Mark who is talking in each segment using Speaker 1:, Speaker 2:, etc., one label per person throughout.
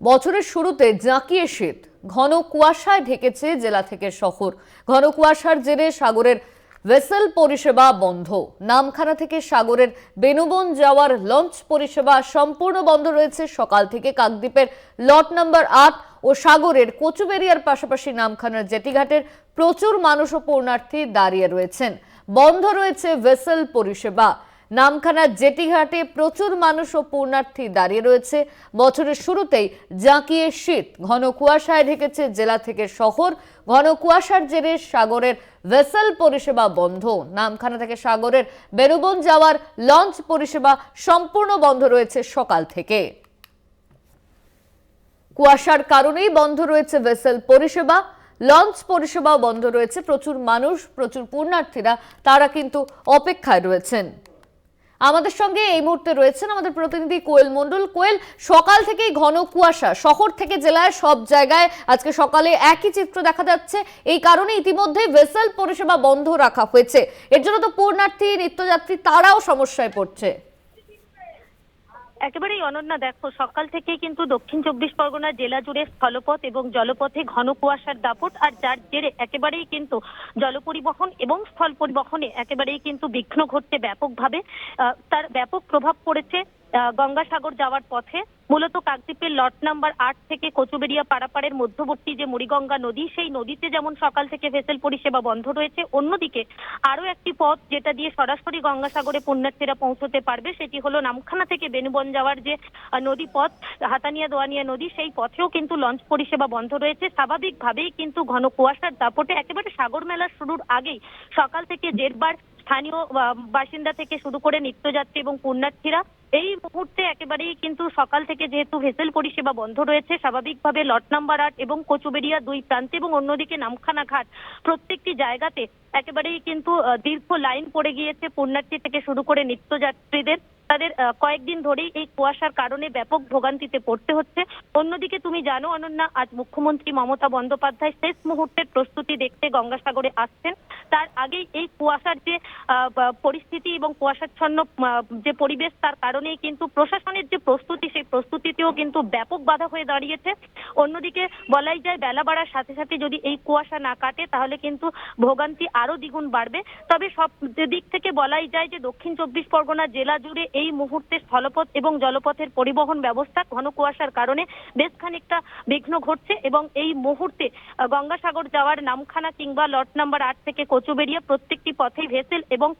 Speaker 1: বছরের শুরুতে জাঁকিয়ে শীত। ঘন কুয়াশায় ঢেকেছে জেলা থেকে শহর। ঘন কুয়াশার জেরে সাগরের ভেসেল পরিষেবা বন্ধ। নামখানা থেকে সাগরের বেনুবন যাওয়ার লঞ্চ পরিষেবা সম্পূর্ণ বন্ধ রয়েছে। সকাল থেকে কাকদ্বীপের লট নাম্বার আট ও সাগরের কচুবেরিয়ার পাশাপাশি নামখানার জেটিঘাটের প্রচুর মানুষ ও পূর্ণার্থী দাঁড়িয়ে রয়েছেন। বন্ধ রয়েছে ভেসেল পরিষেবা। নামখানা জেটিঘাটে প্রচুর মানুষ ও পূর্ণার্থী দাঁড়িয়ে রয়েছে। বছরের শুরুতেই জাঁকিয়ে শীত ঘন কুয়াশায় ঢেকেছে জেলা থেকে শহর। ঘন কুয়াশার জেরে সাগরের ভেসেল পরিষেবা বন্ধ। নামখানা থেকে সাগরের বেরুবন যাওয়ার লঞ্চ পরিষেবা সম্পূর্ণ বন্ধ রয়েছে সকাল থেকে। কুয়াশার কারণেই বন্ধ রয়েছে ভেসেল পরিষেবা। লঞ্চ পরিষেবাও বন্ধ রয়েছে। প্রচুর মানুষ, প্রচুর পূর্ণার্থীরা তারা কিন্তু অপেক্ষায় রয়েছেন। আমাদের সঙ্গে এই মুহূর্তে রয়েছেন আমাদের প্রতিনিধি কোয়েল মন্ডল কোয়েল, সকাল থেকেই ঘন কুয়াশা। শহর থেকে জেলায় সব জায়গায় আজকে সকালে একই চিত্র দেখা যাচ্ছে। এই কারণে ইতিমধ্যে ভেসেল পরিষেবা বন্ধ রাখা হয়েছে। এর জন্য তো পূর্ণার্থী, নিত্যযাত্রী তারাও সমস্যায় পড়ছে।
Speaker 2: একেবারেই অনন্যা, দেখো, সকাল থেকে কিন্তু দক্ষিণ চব্বিশ পরগনা জেলা জুড়ে স্থলপথ এবং জলপথে ঘন কুয়াশার দাপট, আর যার জেরে একেবারেই কিন্তু জল পরিবহন এবং স্থল পরিবহনে একেবারেই কিন্তু বিঘ্ন ঘটছে ব্যাপকভাবে। তার ব্যাপক প্রভাব পড়েছে গঙ্গাসাগর যাওয়ার পথে মূলত কাকদ্বীপের লট নাম্বার আট থেকে কচুবেরিয়া পাড়াপাড়ের মধ্যবর্তী যে মুড়িগঙ্গা নদী, সেই নদীতে যেমন সকাল থেকে ভেসেল পরিষেবা বন্ধ রয়েছে, অন্যদিকে আরও একটি পথ যেটা দিয়ে সরাসরি গঙ্গাসাগরে পুণ্যার্থীরা পৌঁছতে পারবে, সেটি হলো নামখানা থেকে বেনুবন যাওয়ার যে নদী পথ হাতানিয়া দোয়ানিয়া নদী, সেই পথেও কিন্তু লঞ্চ পরিষেবা বন্ধ রয়েছে। স্বাভাবিকভাবেই কিন্তু ঘন কুয়াশার দাপটে একেবারে সাগর মেলা শুরুর আগেই সকাল থেকে জেরবার স্থানীয় বাসিন্দা থেকে শুরু করে নিত্যযাত্রী এবং পুণ্যার্থীরা এই মুহূর্তে একেবারেই কিন্তু সকাল থেকে যেহেতু ভেসেল পরিষেবা বন্ধ রয়েছে, স্বাভাবিকভাবে লট নাম্বার আট এবং কচুবেড়িয়া দুই প্রান্তে এবং অন্যদিকে নামখানা ঘাট প্রত্যেকটি জায়গাতে একেবারেই কিন্তু দীর্ঘ লাইন পড়ে গিয়েছে। পুণ্যার্থী থেকে শুরু করে নিত্যযাত্রীদের। তাদের কয়েকদিন ধরেই এই কুয়াশার কারণে ব্যাপক ভোগান্তিতে পড়তে হচ্ছে। অন্যদিকে তুমি জানো, অনন্যা, আজ মুখ্যমন্ত্রী মমতা বন্দ্যোপাধ্যায় শেষ মুহূর্তের প্রস্তুতি দেখতে গঙ্গাসাগরে আসছেন। তার আগেই এই কুয়াশার যে পরিস্থিতি এবং কুয়াশাচ্ছন্ন যে পরিবেশ, তার কারণেই কিন্তু প্রশাসনের যে প্রস্তুতি, সেই প্রস্তুতিতেও কিন্তু ব্যাপক বাধা হয়ে দাঁড়িয়েছে। অন্যদিকে বলাই যায়, বেলা বাড়ার সাথে সাথে যদি এই কুয়াশা না কাটে, তাহলে কিন্তু ভোগান্তি আরও দ্বিগুণ বাড়বে। তবে সব দিক থেকে বলাই যায় যে দক্ষিণ চব্বিশ পরগনা জেলা জুড়ে এই মুহূর্তে স্থলপথ এবং জলপথের পরিবহন ব্যবস্থা ঘন কুয়াশার কারণে বেশ খানিকটা বিঘ্ন ঘটছে এবং এই মুহূর্তে গঙ্গাসাগর যাওয়ার নামখানা কিংবা লট নাম্বার আট থেকে কচুবেরিয়া প্রত্যেকটি পথেই ভেসেল এবং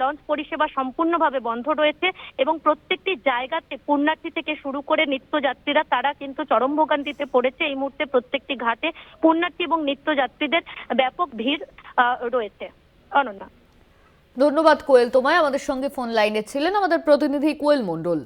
Speaker 2: লঞ্চ পরিষেবা সম্পূর্ণভাবে বন্ধ রয়েছে এবং প্রত্যেকটি জায়গাতে পুণ্যার্থী থেকে শুরু করে নিত্যযাত্রীরা, তারা কিন্তু চরম ভোগান্তিতে পড়েছে। এই মুহূর্তে প্রত্যেকটি ঘাটে পুণ্যার্থী এবং নিত্যযাত্রীদের ব্যাপক ভিড় রয়েছে। অনন্যা।
Speaker 1: ধন্যবাদ কোয়েল তোমায়। আমাদের সঙ্গে ফোন লাইনে ছিলেন আমাদের প্রতিনিধি কোয়েল মণ্ডল।